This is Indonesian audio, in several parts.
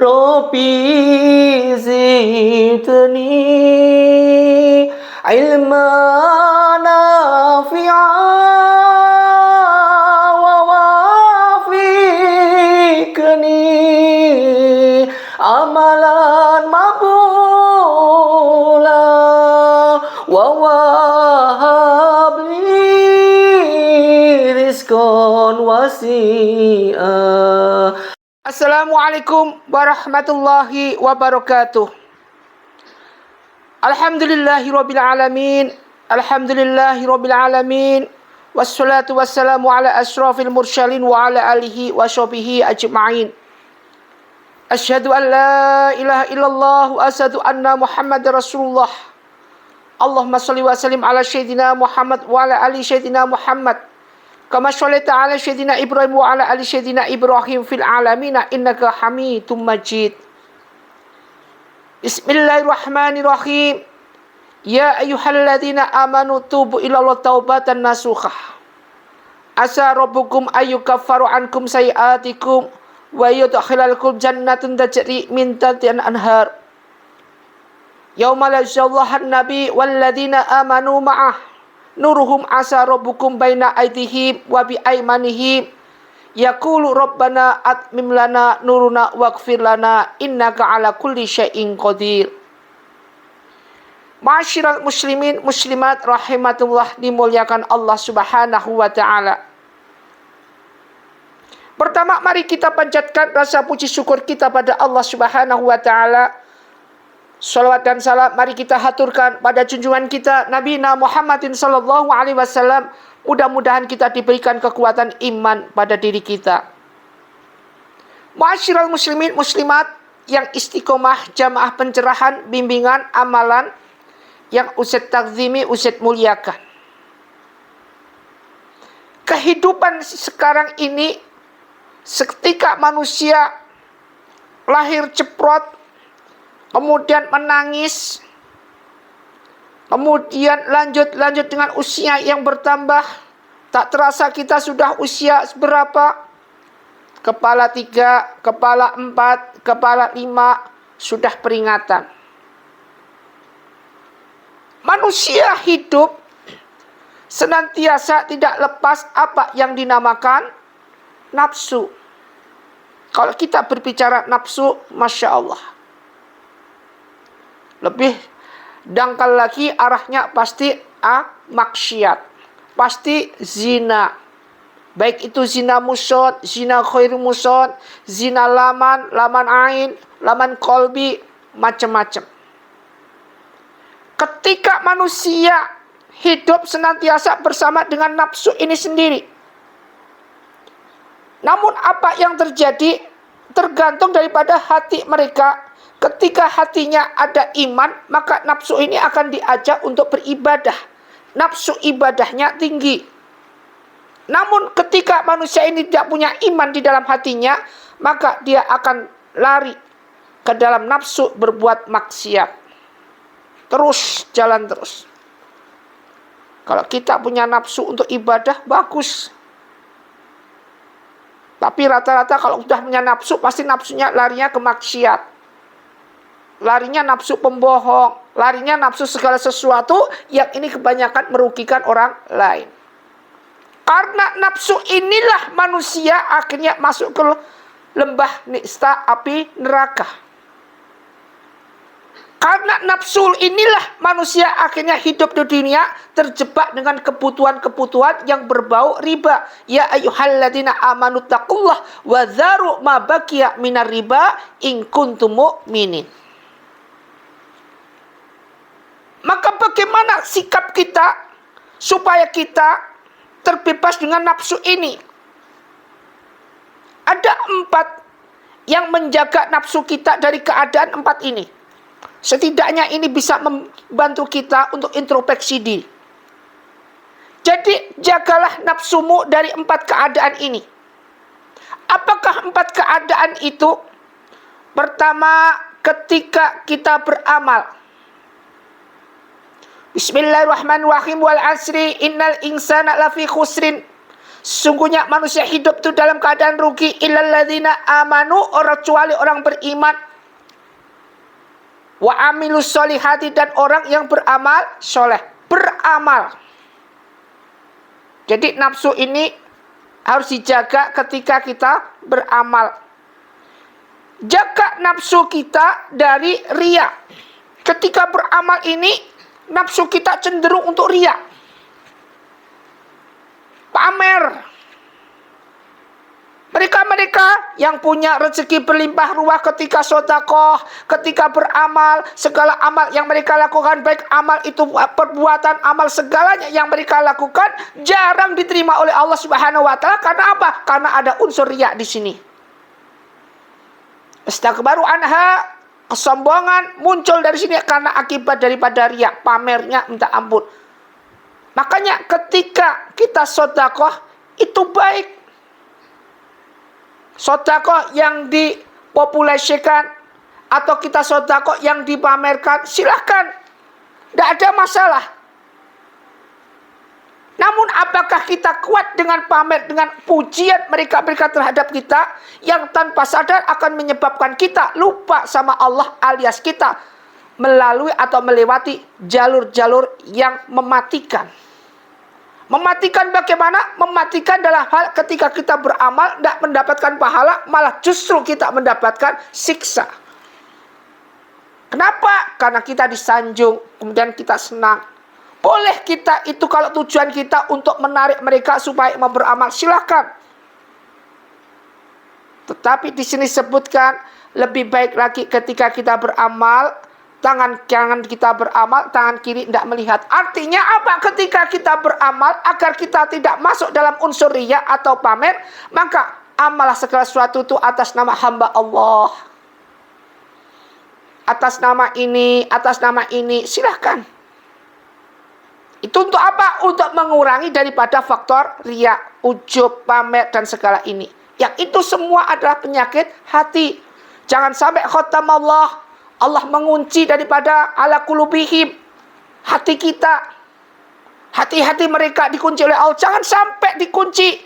ربي زدني علما نافعا ووافقني عملا مقبولا ووهب لي رزقا واسعا Assalamualaikum warahmatullahi wabarakatuh. Alhamdulillahirabbil alamin. Alhamdulillahirabbil alamin. Wassalatu wassalamu ala asrafil mursalin wa ala alihi wa sahbihi ajma'in. Asyhadu an la ilaha illallah wa asyhadu anna Muhammadar Rasulullah. Allahumma shalli wa sallim ala sayyidina Muhammad wa ala ali sayyidina Muhammad. Kama sholita ala syedina Ibrahim wa ala ali syedina Ibrahim fil alamina innaka hamidum majid. Bismillahirrahmanirrahim. Ya ayyuhalladzina amanu tubu ila Allah taubatan nasukhah. Asa rabbukum ayyukaffaru ankum sayiatikum wa yudkhilakum jannatun tajri min tahtiha anhar. Yauma la nabi walladzina amanu ma'ah nuruhum asa rabbukum baina aidihim wa bi aymanihim yaqulu rabbana atmim lana nuruna waghfir lana innaka ala kulli syai'in qadir. Masyiral muslimin muslimat rahimatullah dimuliakan Allah Subhanahu wa taala. Pertama mari kita panjatkan rasa puji syukur kita pada Allah Subhanahu wa taala Salawat dan salam mari kita haturkan pada junjungan kita Nabi Muhammadin sallallahu alaihi wasallam. Mudah-mudahan kita diberikan kekuatan iman pada diri kita. Ma'asyiral muslimin muslimat yang istiqomah jamaah pencerahan, bimbingan, amalan yang uset takzimi, uset muliakan. Kehidupan sekarang ini seketika manusia lahir ceprot kemudian menangis, kemudian lanjut lanjut dengan usia yang bertambah, tak terasa kita sudah usia berapa? Kepala tiga, kepala empat, kepala lima, sudah peringatan. Manusia hidup senantiasa tidak lepas apa yang dinamakan nafsu. Kalau kita berbicara nafsu, Masya Allah. Lebih dangkal lagi arahnya pasti a maksiat. Pasti zina. Baik itu zina musod, zina khair musod, zina laman, laman ain, laman kolbi, macam-macam. Ketika manusia hidup senantiasa bersama dengan nafsu ini sendiri. Namun apa yang terjadi tergantung daripada hati mereka Ketika hatinya ada iman, maka nafsu ini akan diajak untuk beribadah. Nafsu ibadahnya tinggi. Namun ketika manusia ini tidak punya iman di dalam hatinya, maka dia akan lari ke dalam nafsu berbuat maksiat. Terus jalan terus. Kalau kita punya nafsu untuk ibadah, bagus. Tapi rata-rata kalau sudah punya nafsu, pasti nafsunya larinya ke maksiat larinya nafsu pembohong, larinya nafsu segala sesuatu yang ini kebanyakan merugikan orang lain. Karena nafsu inilah manusia akhirnya masuk ke lembah nista api neraka. Karena nafsu inilah manusia akhirnya hidup di dunia terjebak dengan kebutuhan-kebutuhan yang berbau riba. Ya ayyuhalladzina amanu taqullah wa dharu ma baqiya minar riba in kuntum mu'minin. Maka bagaimana sikap kita supaya kita terbebas dengan nafsu ini? Ada empat yang menjaga nafsu kita dari keadaan empat ini. Setidaknya ini bisa membantu kita untuk introspeksi diri. Jadi jagalah nafsumu dari empat keadaan ini. Apakah empat keadaan itu? Pertama, ketika kita beramal. Bismillahirrahmanirrahim. Wal asri innal insana lafi khusrin. Sungguhnya manusia hidup itu dalam keadaan rugi. Illalladzina amanu orang kecuali orang beriman. Wa amilus solihati dan orang yang beramal soleh. Beramal. Jadi nafsu ini harus dijaga ketika kita beramal. Jaga nafsu kita dari ria ketika beramal ini nafsu kita cenderung untuk ria pamer mereka-mereka yang punya rezeki berlimpah ruah ketika sodakoh, ketika beramal, segala amal yang mereka lakukan, baik amal itu perbuatan, amal segalanya yang mereka lakukan, jarang diterima oleh Allah Subhanahu wa Ta'ala. Karena apa? Karena ada unsur riak di sini. Anha, kesombongan muncul dari sini karena akibat daripada riak, pamernya minta ampun. Makanya ketika kita sodakoh, itu baik sodako yang dipopulasikan atau kita sodako yang dipamerkan, silahkan. Tidak ada masalah. Namun apakah kita kuat dengan pamer, dengan pujian mereka-mereka terhadap kita yang tanpa sadar akan menyebabkan kita lupa sama Allah alias kita melalui atau melewati jalur-jalur yang mematikan. Mematikan bagaimana? Mematikan dalam hal ketika kita beramal tidak mendapatkan pahala, malah justru kita mendapatkan siksa. Kenapa? Karena kita disanjung, kemudian kita senang. Boleh kita itu kalau tujuan kita untuk menarik mereka supaya mau beramal, silahkan. Tetapi di sini sebutkan lebih baik lagi ketika kita beramal tangan kanan kita beramal, tangan kiri tidak melihat. Artinya apa? Ketika kita beramal, agar kita tidak masuk dalam unsur ria atau pamer, maka amalah segala sesuatu itu atas nama hamba Allah. Atas nama ini, atas nama ini, silahkan. Itu untuk apa? Untuk mengurangi daripada faktor ria, ujub, pamer, dan segala ini. Yang itu semua adalah penyakit hati. Jangan sampai khotam Allah Allah mengunci daripada ala kulubihim hati kita. Hati-hati mereka dikunci oleh Allah. Jangan sampai dikunci.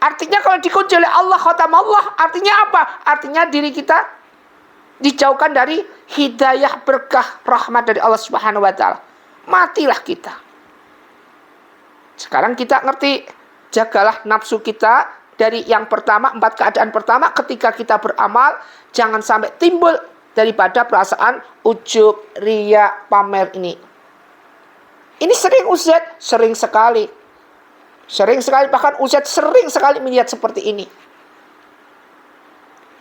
Artinya kalau dikunci oleh Allah, khatam Allah, artinya apa? Artinya diri kita dijauhkan dari hidayah berkah rahmat dari Allah Subhanahu wa taala. Matilah kita. Sekarang kita ngerti, jagalah nafsu kita dari yang pertama, empat keadaan pertama ketika kita beramal, jangan sampai timbul daripada perasaan ujub, ria, pamer ini. Ini sering Ustaz, sering sekali. Sering sekali, bahkan Ustaz sering sekali melihat seperti ini.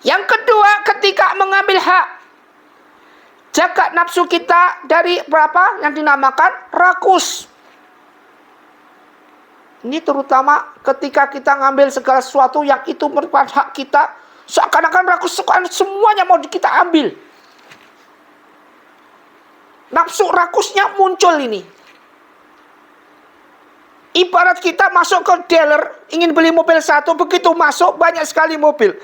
Yang kedua, ketika mengambil hak. Jaga nafsu kita dari berapa yang dinamakan rakus. Ini terutama ketika kita ngambil segala sesuatu yang itu merupakan hak kita, Seakan-akan rakus semuanya mau kita ambil. Nafsu rakusnya muncul ini. Ibarat kita masuk ke dealer, ingin beli mobil satu, begitu masuk banyak sekali mobil.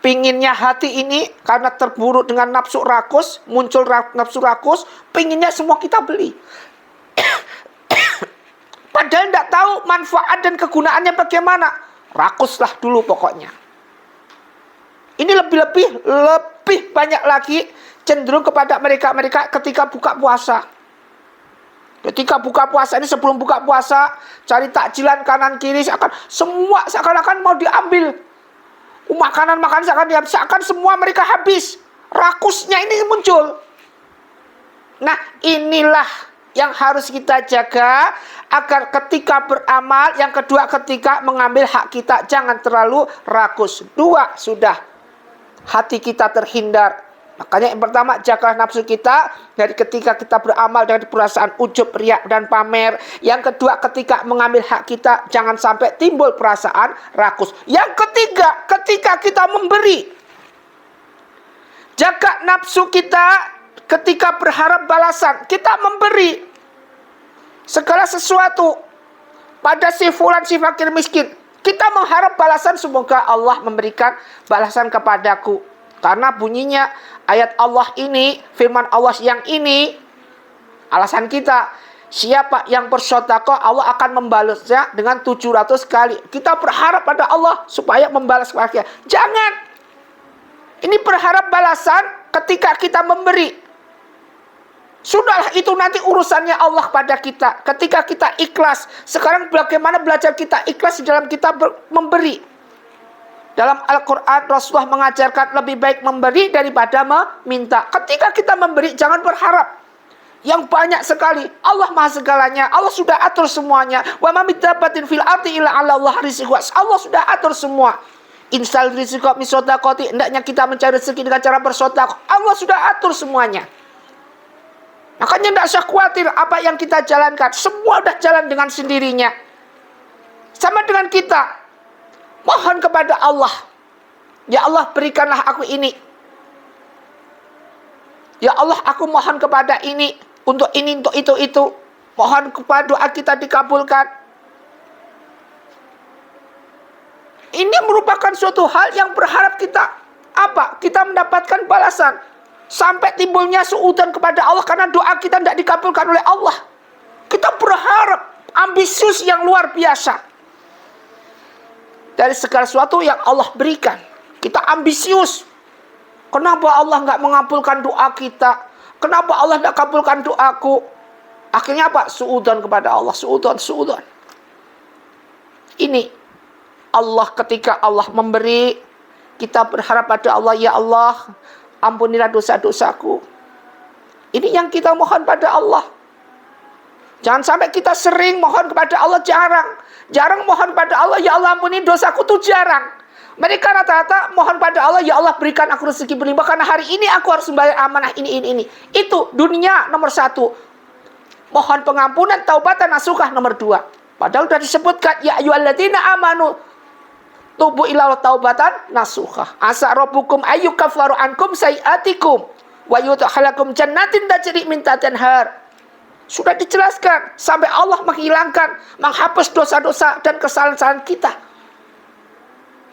Pinginnya hati ini karena terburuk dengan nafsu rakus, muncul nafsu rakus, pinginnya semua kita beli. Padahal tidak tahu manfaat dan kegunaannya bagaimana Rakuslah dulu pokoknya. Ini lebih-lebih lebih banyak lagi cenderung kepada mereka-mereka ketika buka puasa. Ketika buka puasa ini sebelum buka puasa cari takjilan kanan kiri seakan semua seakan-akan mau diambil. Makanan makanan seakan diambil seakan semua mereka habis. Rakusnya ini muncul. Nah, inilah yang harus kita jaga agar ketika beramal, yang kedua ketika mengambil hak kita jangan terlalu rakus. Dua sudah hati kita terhindar. Makanya yang pertama jaga nafsu kita dari ketika kita beramal dengan perasaan ujub, riak dan pamer. Yang kedua ketika mengambil hak kita jangan sampai timbul perasaan rakus. Yang ketiga ketika kita memberi jaga nafsu kita ketika berharap balasan, kita memberi segala sesuatu pada si fulan si fakir miskin. Kita mengharap balasan semoga Allah memberikan balasan kepadaku. Karena bunyinya ayat Allah ini, firman Allah yang ini, alasan kita Siapa yang bersodakoh, Allah akan membalasnya dengan 700 kali. Kita berharap pada Allah supaya membalas kepada Jangan. Ini berharap balasan ketika kita memberi. Sudahlah itu nanti urusannya Allah pada kita. Ketika kita ikhlas. Sekarang bagaimana belajar kita ikhlas di dalam kita memberi. Dalam Al-Quran Rasulullah mengajarkan lebih baik memberi daripada meminta. Ketika kita memberi jangan berharap yang banyak sekali. Allah Maha segalanya. Allah sudah atur semuanya. Wa ma middabatin fil ardi illa 'ala Allah rizqu. Allah sudah atur semua. Insal min sedaqati. Hendaknya kita mencari rezeki dengan cara bersedekah. Allah sudah atur semuanya. Makanya tidak usah khawatir apa yang kita jalankan. Semua sudah jalan dengan sendirinya. Sama dengan kita. Mohon kepada Allah. Ya Allah berikanlah aku ini. Ya Allah aku mohon kepada ini untuk ini, untuk itu, itu. Mohon kepada doa kita dikabulkan. Ini merupakan suatu hal yang berharap kita apa? Kita mendapatkan balasan. Sampai timbulnya suudan kepada Allah karena doa kita tidak dikabulkan oleh Allah. Kita berharap ambisius yang luar biasa. Dari segala sesuatu yang Allah berikan. Kita ambisius. Kenapa Allah nggak mengabulkan doa kita? Kenapa Allah tidak kabulkan doaku? Akhirnya apa? Suudon kepada Allah. Suudon, suudon. Ini Allah ketika Allah memberi, kita berharap pada Allah, ya Allah, ampunilah dosa-dosaku. Ini yang kita mohon pada Allah. Jangan sampai kita sering mohon kepada Allah, jarang. Jarang mohon pada Allah, ya Allah ampuni dosaku tuh jarang. Mereka rata-rata mohon pada Allah, ya Allah berikan aku rezeki berlimpah karena hari ini aku harus membayar amanah ini, ini, ini. Itu dunia nomor satu. Mohon pengampunan, taubatan, nasukah nomor dua. Padahal sudah disebutkan, ya ayyuhalladzina amanu tubuh ilal taubatan nasukah. Asa rabbukum ayyukafaru ankum sayiatikum wa yudkhalakum jannatin tajri min tahtiha Sudah dijelaskan sampai Allah menghilangkan, menghapus dosa-dosa dan kesalahan-kesalahan kita.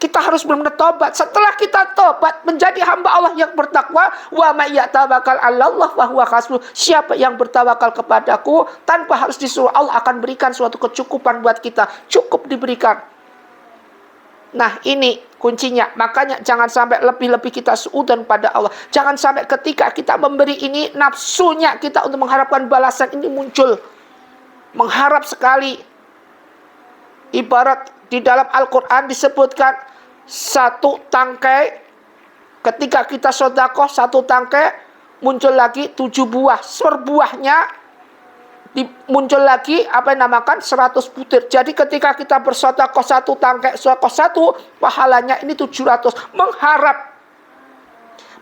Kita harus benar-benar tobat. Setelah kita tobat menjadi hamba Allah yang bertakwa, wa may yatawakal 'alallah wa huwa Siapa yang bertawakal kepadaku tanpa harus disuruh Allah akan berikan suatu kecukupan buat kita. Cukup diberikan. Nah, ini kuncinya. Makanya jangan sampai lebih-lebih kita suudan pada Allah. Jangan sampai ketika kita memberi ini nafsunya kita untuk mengharapkan balasan ini muncul. Mengharap sekali. Ibarat di dalam Al-Quran disebutkan satu tangkai ketika kita sodakoh satu tangkai muncul lagi tujuh buah serbuahnya muncul lagi apa yang namakan seratus butir. Jadi ketika kita bersodakoh satu tangkai sodakoh satu pahalanya ini tujuh ratus. Mengharap.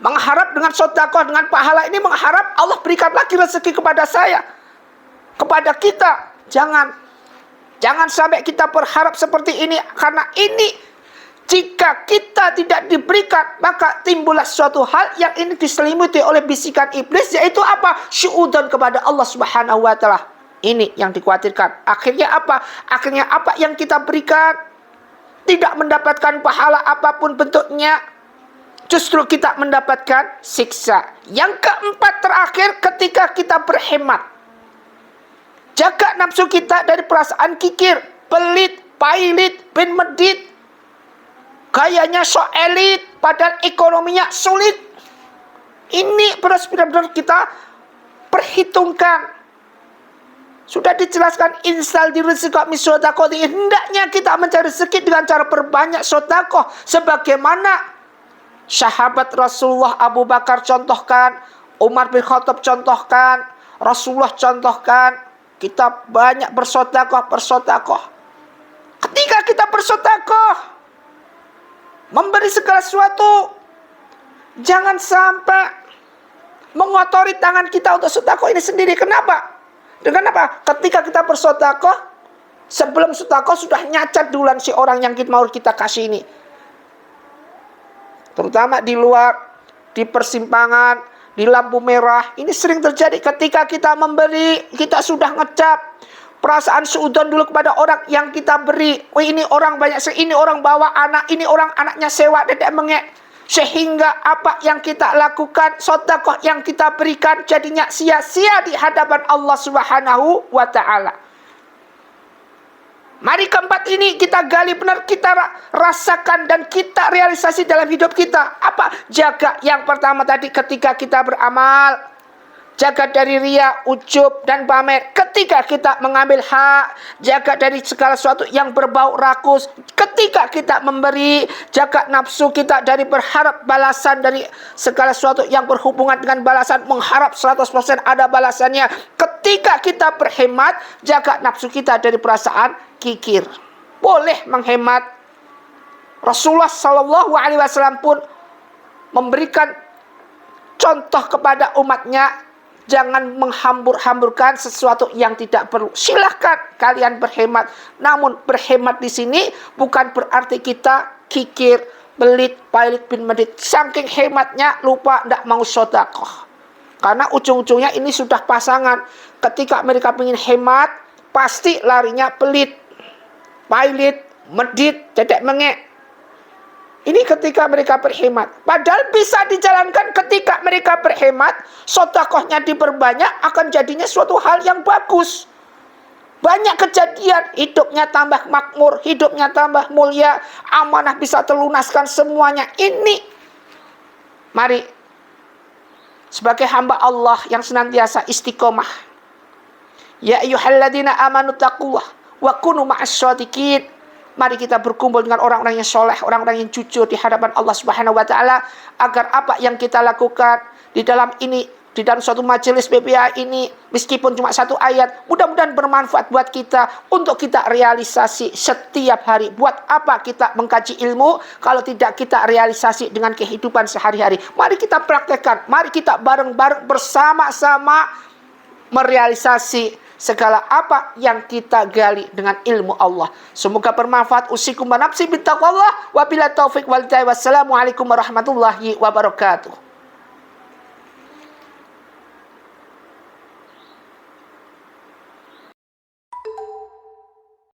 Mengharap dengan sodakoh dengan pahala ini mengharap Allah berikan lagi rezeki kepada saya. Kepada kita. Jangan. Jangan sampai kita berharap seperti ini. Karena ini jika kita tidak diberikan maka timbullah suatu hal yang ini diselimuti oleh bisikan iblis yaitu apa? Syuudan kepada Allah Subhanahu wa taala. Ini yang dikhawatirkan. Akhirnya apa? Akhirnya apa yang kita berikan tidak mendapatkan pahala apa pun bentuknya. Justru kita mendapatkan siksa. Yang keempat terakhir ketika kita berhemat. Jaga nafsu kita dari perasaan kikir, pelit, pailit, bin medit. Gayanya so elit, padahal ekonominya sulit. Ini benar-benar kita perhitungkan. Sudah dijelaskan insal di rezeki misodako hendaknya kita mencari rezeki dengan cara berbanyak sodako sebagaimana sahabat Rasulullah Abu Bakar contohkan, Umar bin Khattab contohkan, Rasulullah contohkan, kita banyak bersodakoh, bersodakoh. Ketika kita bersodakoh, memberi segala sesuatu, jangan sampai mengotori tangan kita untuk sodakoh ini sendiri. Kenapa? Dengan apa? Ketika kita bersodakoh, sebelum sodakoh sudah nyacat duluan si orang yang kita mau kita kasih ini. Terutama di luar, di persimpangan, di lampu merah. Ini sering terjadi ketika kita memberi, kita sudah ngecap perasaan seudon dulu kepada orang yang kita beri. Oh ini orang banyak, ini orang bawa anak, ini orang anaknya sewa, dedek mengek. Sehingga apa yang kita lakukan, sodakoh yang kita berikan jadinya sia-sia di hadapan Allah Subhanahu wa Ta'ala. Mari keempat ini kita gali benar, kita rasakan dan kita realisasi dalam hidup kita. Apa? Jaga yang pertama tadi ketika kita beramal jaga dari ria, ujub, dan pamer. Ketika kita mengambil hak, jaga dari segala sesuatu yang berbau rakus. Ketika kita memberi, jaga nafsu kita dari berharap balasan dari segala sesuatu yang berhubungan dengan balasan, mengharap 100% ada balasannya. Ketika kita berhemat, jaga nafsu kita dari perasaan kikir. Boleh menghemat. Rasulullah Shallallahu Alaihi Wasallam pun memberikan contoh kepada umatnya Jangan menghambur-hamburkan sesuatu yang tidak perlu. Silahkan kalian berhemat. Namun berhemat di sini bukan berarti kita kikir, belit, pailit bin medit. Saking hematnya lupa tidak mau sodakoh. Karena ujung-ujungnya ini sudah pasangan. Ketika mereka ingin hemat, pasti larinya pelit, pailit, medit, dedek mengek. Ini ketika mereka berhemat. Padahal bisa dijalankan ketika mereka berhemat, sotakohnya diperbanyak, akan jadinya suatu hal yang bagus. Banyak kejadian, hidupnya tambah makmur, hidupnya tambah mulia, amanah bisa terlunaskan semuanya. Ini, mari, sebagai hamba Allah yang senantiasa istiqomah. Ya ayuhalladina amanu taqwa wa kunu Mari kita berkumpul dengan orang-orang yang soleh, orang-orang yang jujur di hadapan Allah Subhanahu wa taala agar apa yang kita lakukan di dalam ini di dalam suatu majelis BPA ini meskipun cuma satu ayat mudah-mudahan bermanfaat buat kita untuk kita realisasi setiap hari. Buat apa kita mengkaji ilmu kalau tidak kita realisasi dengan kehidupan sehari-hari? Mari kita praktekkan mari kita bareng-bareng bersama-sama merealisasi segala apa yang kita gali dengan ilmu Allah. Semoga bermanfaat. Usikum banapsi bitaqwallah. Wabila taufik walidai. Wassalamualaikum warahmatullahi wabarakatuh.